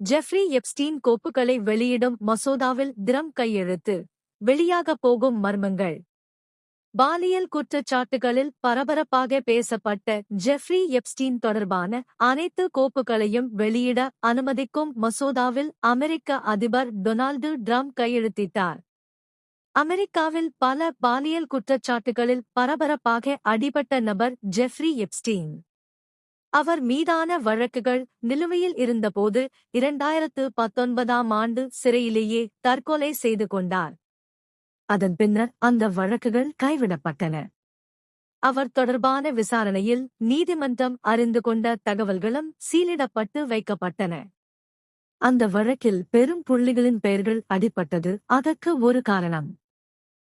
Jeffrey Epstein கோப்புகளை வெளியிடும் மசோதாவில் திரம் கையெழுத்து. வெளியாக போகும் மர்மங்கள். பாலியல் குற்றச்சாட்டுகளில் பரபரப்பாக பேசப்பட்ட ஜெஃப்ரி எப்ஸ்டீன் தொடர்பான அனைத்து கோப்புகளையும் வெளியிட அனுமதிக்கும் மசோதாவில் அமெரிக்க அதிபர் டொனால்டு ட்ரம்ப் கையெழுத்திட்டார். அமெரிக்காவில் பல பாலியல் குற்றச்சாட்டுகளில் பரபரப்பாக அடிபட்ட நபர் ஜெஃப்ரி எப்ஸ்டீன். அவர் மீதான வழக்குகள் நிலுவையில் இருந்தபோது இரண்டாயிரத்து பத்தொன்பதாம் ஆண்டு சிறையிலேயே தற்கொலை செய்து கொண்டார். அதன் பின்னர் அந்த வழக்குகள் கைவிடப்பட்டன. அவர் தொடர்பான விசாரணையில் நீதிமன்றம் அறிந்து கொண்ட தகவல்களும் சீலிடப்பட்டு வைக்கப்பட்டன. அந்த வழக்கில் பெரும் புள்ளிகளின் பெயர்கள் அடிபட்டது அதற்கு ஒரு காரணம்.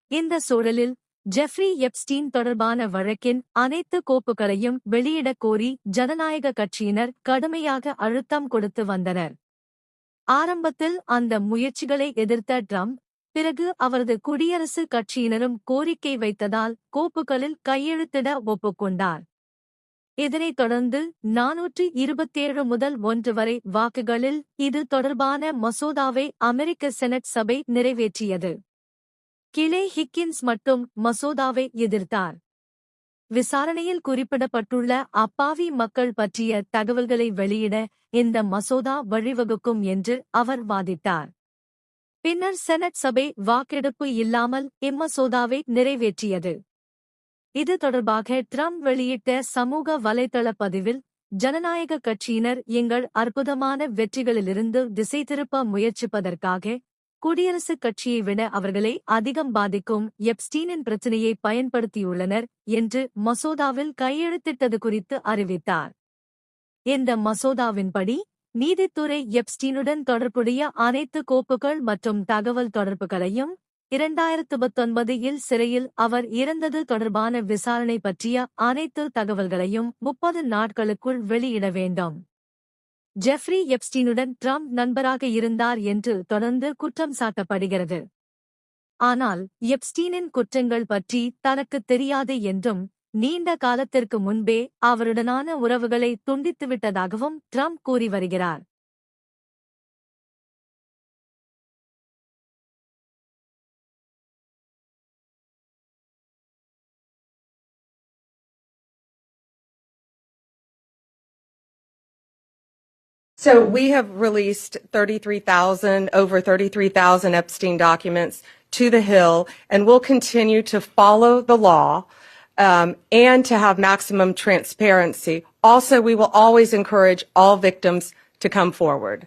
இந்த சூழலில் ஜெஃப்ரி எப்ஸ்டீன் தொடர்பான வழக்கின் அனைத்து கோப்புகளையும் வெளியிடக் கோரி ஜனநாயக கட்சியினர் கடுமையாக அழுத்தம் கொடுத்து வந்தனர். ஆரம்பத்தில் அந்த முயற்சிகளை எதிர்த்த ட்ரம்ப் பிறகு அவரது குடியரசு கட்சியினரும் கோரிக்கை வைத்ததால் கோப்புகளில் கையெழுத்திட ஒப்புக்கொண்டார். இதனைத் தொடர்ந்து நாநூற்று இருபத்தேழு முதல் ஒன்று வரை வாக்குகளில் இது தொடர்பான மசோதாவை அமெரிக்க செனட் சபை நிறைவேற்றியது. கிளே ஹிக்கின்ஸ் மட்டும் மசோதாவை எதிர்த்தார். விசாரணையில் குறிப்பிடப்பட்டுள்ள அப்பாவி மக்கள் பற்றிய தகவல்களை வெளியிட இந்த மசோதா வழிவகுக்கும் என்று அவர் வாதிட்டார். பின்னர் செனட் சபை வாக்கெடுப்பு இல்லாமல் இம்மசோதாவை நிறைவேற்றியது. இது தொடர்பாக ட்ரம்ப் வெளியிட்ட சமூக வலைதள பதிவில் ஜனநாயக கட்சியினர் எங்கள் அற்புதமான வெற்றிகளிலிருந்து திசை திருப்ப முயற்சிப்பதற்காக குடியரசுக் கட்சியை விட அவர்களை அதிகம் பாதிக்கும் எப்ஸ்டீனின் பிரச்சினையை பயன்படுத்தியுள்ளனர் என்று மசோதாவில் கையெழுத்திட்டது குறித்து அறிவித்தார். இந்த மசோதாவின்படி நீதித்துறை எப்ஸ்டீனுடன் தொடர்புடைய அனைத்து கோப்புகள் மற்றும் தகவல் தொடர்புகளையும் இரண்டாயிரத்து பத்தொன்பதில் சிறையில் அவர் இறந்தது தொடர்பான விசாரணை பற்றிய அனைத்து தகவல்களையும் முப்பது நாட்களுக்குள் வெளியிட வேண்டும். ஜெஃப்ரி எப்ஸ்டீனுடன் ட்ரம்ப் நண்பராக இருந்தார் என்று தொடர்ந்து குற்றம் சாட்டப்படுகிறது. ஆனால் எப்ஸ்டீனின் குற்றங்கள் பற்றி தனக்கு தெரியாது என்றும் நீண்ட காலத்திற்கு முன்பே அவருடனான உறவுகளை துண்டித்துவிட்டதாகவும் ட்ரம்ப் கூறி வருகிறார். So we have released 33,000, over 33,000 Epstein documents to the Hill, and we'll continue to follow the law um, and to have maximum transparency. Also, we will always encourage all victims to come forward.